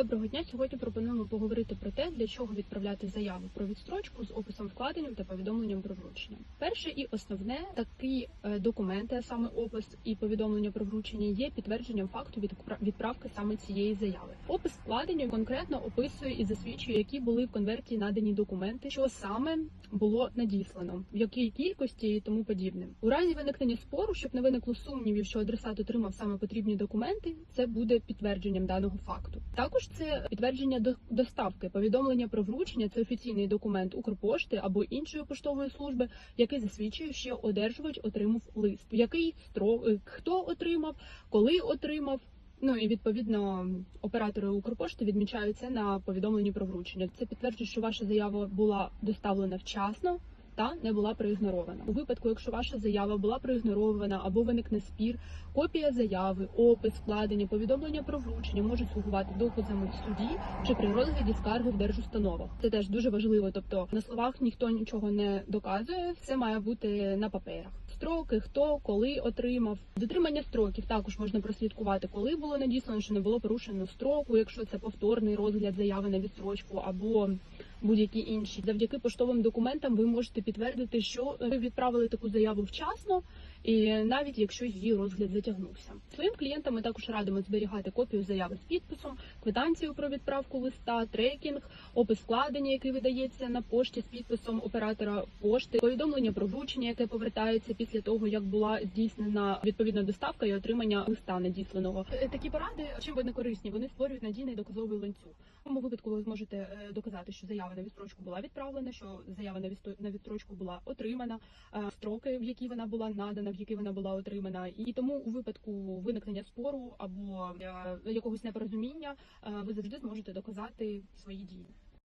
Доброго дня. Сьогодні пропонуємо поговорити про те, для чого відправляти заяву про відстрочку з описом вкладенням та повідомленням про вручення. Перше і основне такі е, документи, а саме опис і повідомлення про вручення, є підтвердженням факту відпра- відправки саме цієї заяви. Опис вкладення конкретно описує і засвідчує, які були в конверті надані документи, що саме було надіслано, в якій кількості і тому подібне. У разі виникнення спору, щоб не виникло сумнівів, що адресат отримав саме потрібні документи, це буде підтвердженням даного факту. Також це підтвердження до- доставки. Повідомлення про вручення це офіційний документ Укрпошти або іншої поштової служби, який засвідчує, що одержувач отримав лист, який строк хто отримав, коли отримав. Ну і відповідно оператори Укрпошти відмічаються на повідомленні про вручення. Це підтверджує, що ваша заява була доставлена вчасно та не була проігнорована. У випадку, якщо ваша заява була проігнорована або виникне спір, копія заяви, опис, вкладення, повідомлення про вручення може слугувати доказами в суді чи при розгляді скарги в держустановах. Це теж дуже важливо. Тобто на словах ніхто нічого не доказує, все має бути на паперах. Строки, хто коли отримав дотримання строків, також можна прослідкувати, коли було надіслано, що не було порушено строку, якщо це повторний розгляд заяви на відстрочку або будь-які інші. Завдяки поштовим документам ви можете підтвердити, що ви відправили таку заяву вчасно, і навіть якщо її розгляд затягнувся. Своїм клієнтам ми також радимо зберігати копію заяви з підписом, квитанцію про відправку листа, трекінг, опис складення, який видається на пошті з підписом оператора пошти, повідомлення про вручення, яке повертається після того, як була здійснена відповідна доставка і отримання листа надісланого. Е, Такі поради чим вони корисні? Вони створюють надійний доказовий ланцюг. В цьому випадку ви зможете е, доказати, що заява на відстрочку була відправлена, що заява на відстрочку була отримана, е, строки, в які вона була надана, які вона була отримана, і тому у випадку виникнення спору або е, якогось непорозуміння е, ви завжди зможете доказати свої дії.